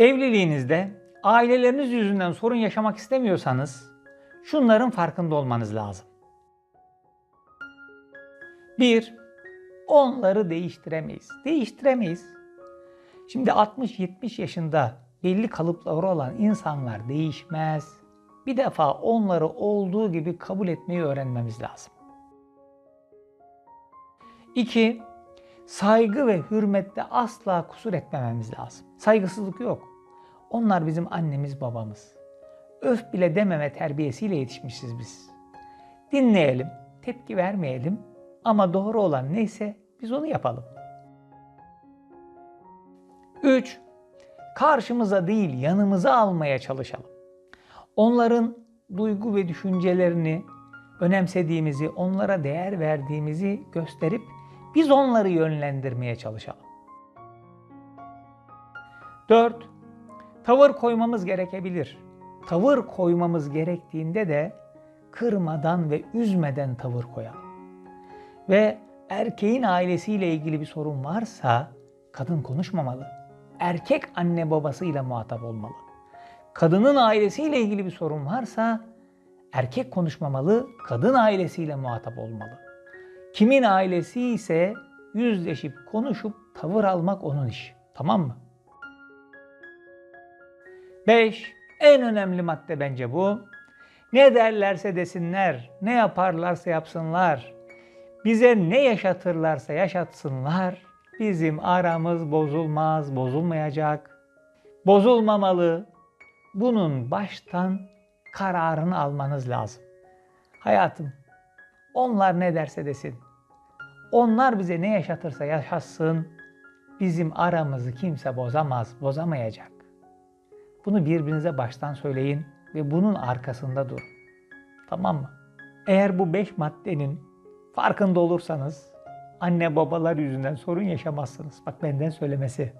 Evliliğinizde aileleriniz yüzünden sorun yaşamak istemiyorsanız şunların farkında olmanız lazım. 1. Onları değiştiremeyiz. Değiştiremeyiz. Şimdi 60-70 yaşında belli kalıpları olan insanlar değişmez. Bir defa onları olduğu gibi kabul etmeyi öğrenmemiz lazım. 2. Saygı ve hürmette asla kusur etmememiz lazım. Saygısızlık yok. Onlar bizim annemiz babamız. Öf bile dememe terbiyesiyle yetişmişiz biz. Dinleyelim, tepki vermeyelim ama doğru olan neyse biz onu yapalım. 3. Karşımıza değil yanımıza almaya çalışalım. Onların duygu ve düşüncelerini önemsediğimizi, onlara değer verdiğimizi gösterip biz onları yönlendirmeye çalışalım. 4. Tavır koymamız gerekebilir. Tavır koymamız gerektiğinde de kırmadan ve üzmeden tavır koyalım. Ve erkeğin ailesiyle ilgili bir sorun varsa kadın konuşmamalı. Erkek anne babasıyla muhatap olmalı. Kadının ailesiyle ilgili bir sorun varsa erkek konuşmamalı, kadın ailesiyle muhatap olmalı. Kimin ailesi ise yüzleşip konuşup tavır almak onun işi. Tamam mı? 5. En önemli madde bence bu. Ne derlerse desinler, ne yaparlarsa yapsınlar, bize ne yaşatırlarsa yaşatsınlar, bizim aramız bozulmaz, bozulmayacak. Bozulmamalı. Bunun baştan kararını almanız lazım. Hayatım, onlar ne derse desin. Onlar bize ne yaşatırsa yaşatsın. Bizim aramızı kimse bozamaz, bozamayacak. Bunu birbirinize baştan söyleyin ve bunun arkasında durun. Tamam mı? Eğer bu beş maddenin farkında olursanız anne babalar yüzünden sorun yaşamazsınız. Bak benden söylemesi.